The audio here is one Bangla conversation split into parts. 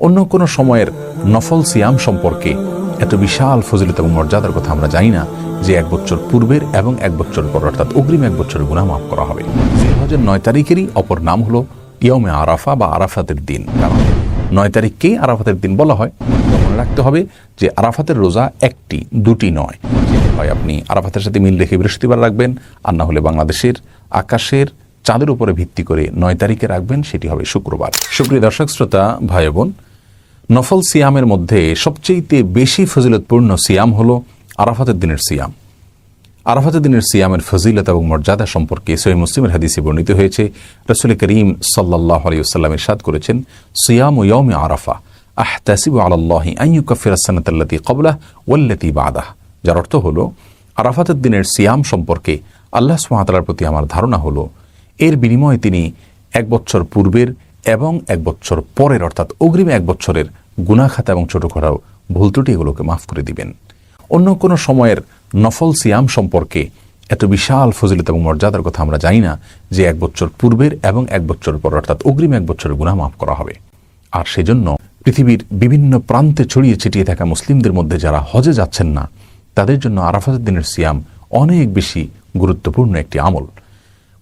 অন্য কোনো সময়ের নফল সিয়াম সম্পর্কে এত বিশাল ফজিলত এবং মর্যাদার কথা আমরা জানি না যে এক বছর পূর্বের এবং এক বছর পর, অর্থাৎ অগ্রিম এক বছরের গুণা মাফ করা হবে। জিলহজের নয় তারিখেরই অপর নাম হলো ইয়মে আরাফা বা আরাফাতের দিন। কারণ নয় তারিখকেই আরাফাতের দিন বলা হয়। মনে রাখতে হবে যে আরাফাতের রোজা একটি, দুটি নয়। হয় আপনি আরাফাতের সাথে মিল রেখে বৃহস্পতিবার রাখবেন, আর না হলে বাংলাদেশের আকাশের চাঁদের উপরে ভিত্তি করে নয় তারিখে রাখবেন, সেটি হবে শুক্রবার। সুপ্রিয় দর্শক, শ্রোতা, ভাই বোন নফল সিয়ামের মধ্যে সবচেয়েতে বেশি ফজিলতপূর্ণ সিয়াম হলো আরাফাতের দিনের সিয়াম। আরাফাতের দিনের সিয়ামের ফজিলত এবং মর্যাদা সম্পর্কে সহি মুসলিমের হাদিসে বর্ণিত হয়েছে। রসুল করিম সাল্লাহ আলিয়াল্লাম ইরশাদ করেছেন, সিয়াম ও ইয়মে আরাফা আহ তাসিব আল্লাহি আইয়ু কফির সানাতাল্লাতি কবলাহ ওয়াল্লাতি বাদাহ। যার অর্থ হলো, আরাফাতের দিনের সিয়াম সম্পর্কে আল্লাহ সুমাতালার প্রতি আমার ধারণা হলো, এর বিনিময়ে তিনি এক বছর পূর্বের এবং এক বছর পরের, অর্থাৎ অগ্রিম এক বছরের গুনাখাতা এবং ছোটখাটো ভুল ত্রুটি এগুলোকে মাফ করে দিবেন। অন্য কোনো সময়ের নফল সিয়াম সম্পর্কে এত বিশাল ফজিলত এবং মর্যাদার কথা আমরা জানি না যে এক বছর পূর্বের এবং এক বছর পর, অর্থাৎ অগ্রিম এক বছরের গুণা মাফ করা হবে। আর সেজন্য পৃথিবীর বিভিন্ন প্রান্তে ছড়িয়ে ছিটিয়ে থাকা মুসলিমদের মধ্যে যারা হজে যাচ্ছেন না, তাদের জন্য আরাফাতের দিনের সিয়াম অনেক বেশি গুরুত্বপূর্ণ একটি আমল।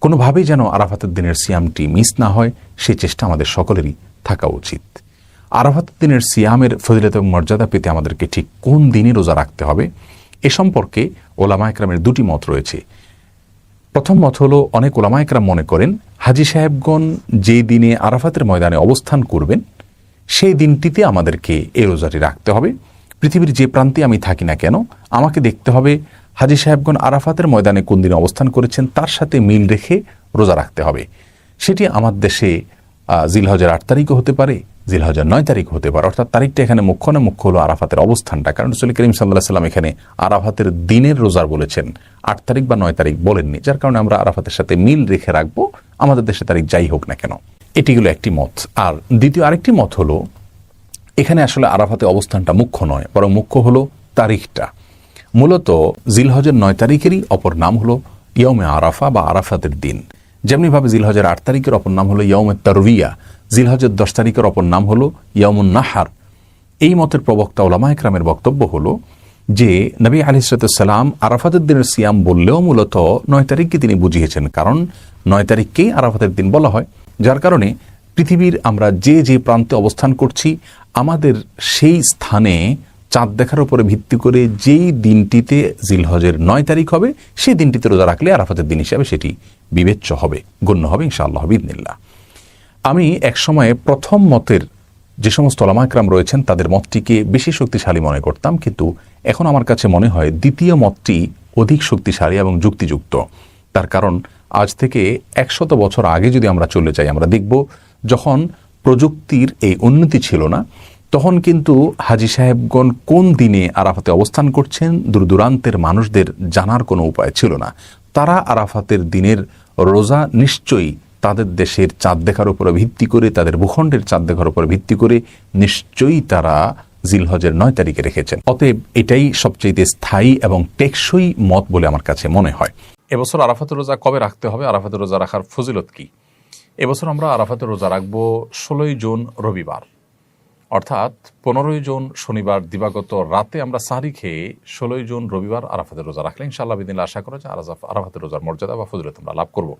কোনোভাবেই যেন আরাফাতের দিনের সিয়ামটি মিস না হয় সেই চেষ্টা আমাদের সকলেরই থাকা উচিত। আরাফাতের দিনের সিয়ামের ফজিলত এবং মর্যাদা পেতে আমাদেরকে ঠিক কোন দিনে রোজা রাখতে হবে এ সম্পর্কে ওলামা একরামের দুটি মত রয়েছে। প্রথম মত হলো, অনেক ওলামা একরাম মনে করেন, হাজি সাহেবগণ যে দিনে আরাফাতের ময়দানে অবস্থান করবেন, সেই দিনটিতে আমাদেরকে এই রোজাটি রাখতে হবে। পৃথিবীর যে প্রান্তে আমি থাকি না কেন, আমাকে দেখতে হবে হাজি সাহেবগণ আরাফাতের ময়দানে কোন দিনে অবস্থান করেছেন, তার সাথে মিল রেখে রোজা রাখতে হবে। সেটি আমার দেশে জিলহজের আট তারিখও হতে পারে, জিলহজের নয় তারিখ হতে পারে। অর্থাৎ তারিখটা এখানে মুখ্য না, মুখ্য হলো আরাফাতের অবস্থানটা। কারণ রসুল করিম সাল্লাহ সাল্লাম এখানে আরাফাতের দিনের রোজার বলেছেন। আট তারিখ বা নয় তারিখ বলেননি, যার কারণে আমরা আরাফাতের সাথে মিল রেখে রাখব। আমাদের দেশে তারিখ যাই হোক না কেন, এটি হলো একটি মত। আর দ্বিতীয় আরেকটি মত হলো, এখানে আসলে আরাফাতে অবস্থানটা মুখ্য নয়, বরং মুখ্য হলো তারিখটা। মূলত জিলহজের নয় তারিখেরই অপর নাম হলো ইয়মে আরাফা বা আরাফাতের দিন। যেমনিভাবে জিলহজের আট তারিখের অপর নাম হলো ইয়মে তারবিয়া, জিলহজের দশ তারিখের অপর নাম হলো ইয়মুন নাহার। এই মতের প্রবক্তা ওলামা একরামের বক্তব্য হলো যে, নবী আলিসালাম আরাফাতের দিনের সিয়াম বললেও মূলত নয় তারিখকে তিনি বুঝিয়েছেন, কারণ নয় তারিখকেই আরাফাতের দিন বলা হয়। যার কারণে পৃথিবীর আমরা যে যে প্রান্তে অবস্থান করছি, আমাদের সেই স্থানে চাঁদ দেখার উপরে ভিত্তি করে যেই দিনটিতে জিলহজের নয় তারিখ হবে, সেই দিনটিতে রোজা রাখলে আরাফাতের দিন হিসাবে সেটি বিবেচ্য হবে, গণ্য হবে, ইনশাআল্লাহ বিদিনিল্লা আমি এক সময়ে প্রথম মতের যে সমস্ত ওলামাকরাম রয়েছেন, তাদের মতটিকে বেশি শক্তিশালী মনে করতাম, কিন্তু এখন আমার কাছে মনে হয় দ্বিতীয় মতটি অধিক শক্তিশালী এবং যুক্তিযুক্ত। তার কারণ, আজ থেকে একশত বছর আগে যদি আমরা চলে যাই, আমরা দেখব যখন প্রযুক্তির এই উন্নতি ছিল না তখন কিন্তু হাজি সাহেবগণ কোন দিনে আরাফাতে অবস্থান করছেন দূর দূরান্তের মানুষদের জানার কোনো উপায় ছিল না। তারা আরাফাতের দিনের রোজা নিশ্চয়ই তাদের দেশের চাঁদ দেখার উপরে ভিত্তি করে, তাদের ভূখণ্ডের চাঁদ দেখার উপরে ভিত্তি করে নিশ্চয়ই তারা জিলহজের নয় তারিখে রেখেছেন। অতএব এটাই সবচেয়ে স্থায়ী এবং টেকসই মত বলে আমার কাছে মনে হয়। এবছর আরাফাতের রোজা কবে রাখতে হবে? আরাফাতের রোজা রাখার ফজিলত কি? এবছর আমরা আরাফাতের রোজা রাখব ষোলোই জুন রবিবার। অর্থাৎ পনেরোই জুন শনিবার দিবাগত রাতে আমরা সারি খেয়ে ষোলোই জুন রবিবার আরাফাতের রোজা রাখলে ইনশাআল্লাহ বিদিন আশা করা যায় আরাফাতের রোজার মর্যাদা বা ফজিলত আমরা লাভ করব।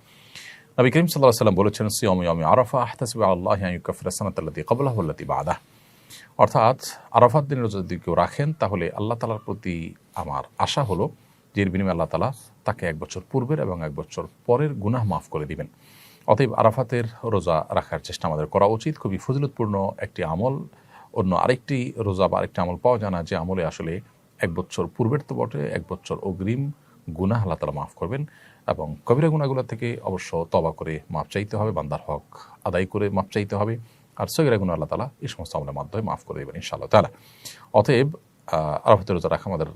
নবী করিম সাল্লাহ সাল্লাম বলেছেন, সিয়ম ইয়মি আরাফা আহতাসিব আল্লাহ কফরাসানাতি কবলাহুল্লাতি বাদা অর্থাৎ আরাফাত দিন রোজা যদি কেউ রাখেন, তাহলে আল্লাহ তালার প্রতি আমার আশা হলো, যে এর বিনিময়ে আল্লাহ তালা তাকে এক বছর পূর্বের এবং এক বছর পরের গুনাহ মাফ করে দিবেন। অতএব আরাফাতের রোজা রাখার চেষ্টা আমাদের করা উচিত। খুবই ফজিলতপূর্ণ একটি আমল। অন্য আরেকটি রোজা বা আরেকটি আমল পাওয়া যায় না, যে আমলে আসলে এক বছর পূর্বের তো বটে, এক বছর অগ্রিম গুনাহ আল্লাহ তালা মাফ করবেন এবং কবিরা গুণাগুলো থেকে অবশ্য তবা করে মাপ চাইতে হবে, বান্দার হক আদায় করে মাপ চাইতে হবে আর সগিরা গুণ আল্লাহ তালা এই সমস্ত আমলের মাধ্যমে মাফ করে দেবেন ইনশাআল্লাহ তালা অতএব আরাফাতের রোজা রাখা আমাদের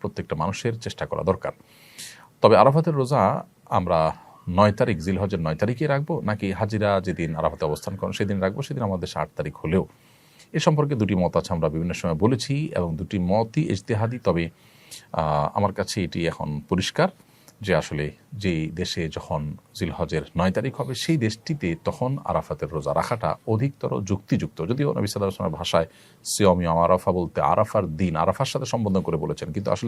প্রত্যেকটা মানুষের চেষ্টা করা দরকার। তবে আরাফাতের রোজা আমরা নয় তারিখ জিলহজের নয় তারিখে রাখব? নাকি হাজিরা যেদিন আরাফাতে অবস্থান করেন, সেদিন রাখব? সেদিন আমাদের আট তারিখ হলেও। এ সম্পর্কে দুটি মত আছে, আমরা বিভিন্ন সময় বলেছি, এবং দুটি মতই ইজতেহাদি। তবে আমার কাছে এটি এখন পরিষ্কার যে আসলে যেই দেশে যখন জিলহজের নয় তারিখ হবে, সেই দেশটিতে তখন আরাফাতের রোজা রাখাটা অধিকতর যুক্তিযুক্ত। যদিও নবী আসলামের ভাষায় সিয়মিয়ম আরাফা বলতে আরাফার দিন, আরাফার সাথে সম্বোধন করে বলেছেন, কিন্তু আসলে